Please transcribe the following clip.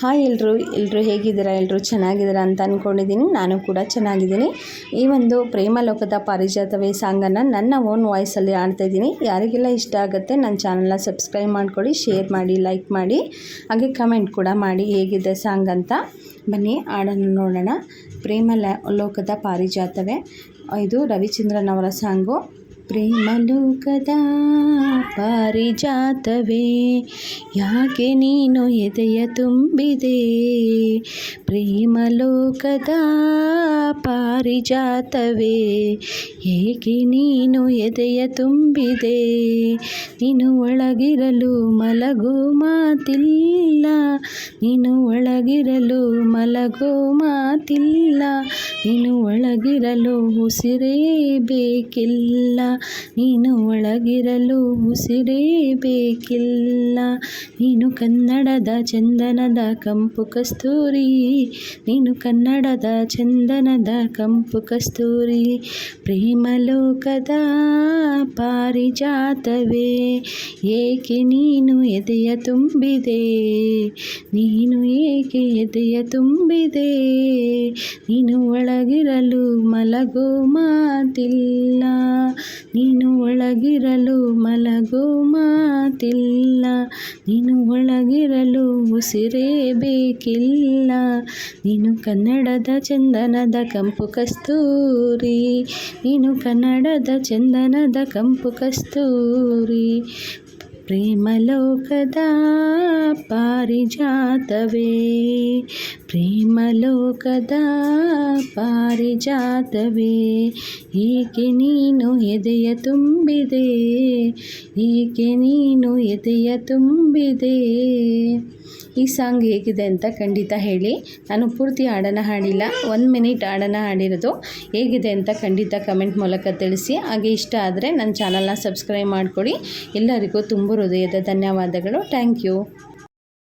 Hi ಎಲ್ಲರೂ ಎಲ್ಲರೂ ಹೇಗಿದ್ದೀರಾ ಎಲ್ಲರೂ ಚೆನ್ನಾಗಿದ್ದೀರಾ ಅಂತ ಅಂದ್ಕೊಂಡಿದ್ದೀನಿ ನಾನು ಕೂಡ ಚೆನ್ನಾಗಿದ್ದೀನಿ. ಈ ಒಂದು ಪ್ರೇಮ ಲೋಕದ ಪಾರಿಜಾತವೇ ಸಾಂಗನ್ನು ನನ್ನ ಓನ್ ವಾಯ್ಸಲ್ಲಿ ಆಡ್ತಾಯಿದ್ದೀನಿ ಯಾರಿಗೆಲ್ಲ ಇಷ್ಟ ಆಗುತ್ತೆ, ನನ್ನ ಚಾನಲ್ನ ಸಬ್ಸ್ಕ್ರೈಬ್ ಮಾಡ್ಕೊಳ್ಳಿ, ಶೇರ್ ಮಾಡಿ, ಲೈಕ್ ಮಾಡಿ, ಹಾಗೆ ಕಮೆಂಟ್ ಕೂಡ ಮಾಡಿ ಹೇಗಿದೆ ಸಾಂಗ್ ಅಂತ. ಬನ್ನಿ, ಹಾಡನ್ನು ನೋಡೋಣ. ಪ್ರೇಮ ಲೋಕದ ಪಾರಿಜಾತವೇ. ಇದು ರವಿಚಂದ್ರನ್ ಅವರ ಸಾಂಗು. ಪ್ರೇಮಲೋಕದ ಪಾರಿಜಾತವೇ? ಯಾಕೆ ನೀನು ಎದೆಯ ತುಂಬಿದೆ? ಪ್ರೇಮಲೋಕದ ಪಾರಿಜಾತವೇ? ಏಕೆ ನೀನು ಎದೆಯ ತುಂಬಿದೆ? ನೀನು ಒಳಗಿರಲು ಮಲಗೋ ಮಾತಿಲ್ಲ. ನೀನು ಒಳಗಿರಲು ಮಲಗೋ ಮಾತಿಲ್ಲ. ನೀನು ಒಳಗಿರಲು ಉಸಿರೇ ಬೇಕಿಲ್ಲ. ನೀನು ಒಳಗಿರಲು ಉಸಿರೇ ಬೇಕಿಲ್ಲ. ನೀನು ಕನ್ನಡದ ಚಂದನದ ಕಂಪು ಕಸ್ತೂರಿ. ನೀನು ಕನ್ನಡದ ಚಂದನದ ಕಂಪು ಕಸ್ತೂರಿ. ಪ್ರೇಮಲೋಕದ ಪಾರಿಜಾತವೇ. ಏಕೆ ನೀನು ಎದೆಯ ತುಂಬಿದೆ? ನೀನು ಏಕೆ ಎದೆಯ ತುಂಬಿದೆ? ನೀನು ಒಳಗಿರಲು ಮಲಗೋ ಮಾತಿಲ್ಲ. ನೀನು ಒಳಗಿರಲು ಮಲಗೋ ಮಾತಿಲ್ಲ. ನೀನು ಒಳಗಿರಲು ಉಸಿರೇ ಬೇಕಿಲ್ಲ. ನೀನು ಕನ್ನಡದ ಚಂದನದ ಕಂಪು ಕಸ್ತೂರಿ. ನೀನು ಕನ್ನಡದ ಚಂದನದ ಕಂಪು ಕಸ್ತೂರಿ. ಪ್ರೇಮಲೋಕದ ಪಾರಿಜಾತವೇ. ಪ್ರೇಮಲೋಕದ ಪಾರಿಜಾತವೇ. ಏಕೆ ನೀನು ಎದೆಯ ತುಂಬಿದೆ? ಏಕೆ ನೀನು ಎದೆಯ ತುಂಬಿದೆ? ಈ ಸಾಂಗ್ ಹೇಗಿದೆ ಅಂತ ಖಂಡಿತ ಹೇಳಿ. ನಾನು ಪೂರ್ತಿ ಹಾಡನ್ನು ಹಾಡಿಲ್ಲ. ಒನ್ ಮಿನಿಟ್ ಹಾಡನ್ನು ಹಾಡಿರೋದು. ಹೇಗಿದೆ ಅಂತ ಖಂಡಿತ ಕಮೆಂಟ್ ಮೂಲಕ ತಿಳಿಸಿ. ಹಾಗೆ ಇಷ್ಟ ಆದರೆ ನನ್ನ ಚಾನಲ್ನ ಸಬ್ಸ್ಕ್ರೈಬ್ ಮಾಡಿಕೊಡಿ. ಎಲ್ಲರಿಗೂ ತುಂಬ ಹೃದಯದ ಧನ್ಯವಾದಗಳು. Thank you.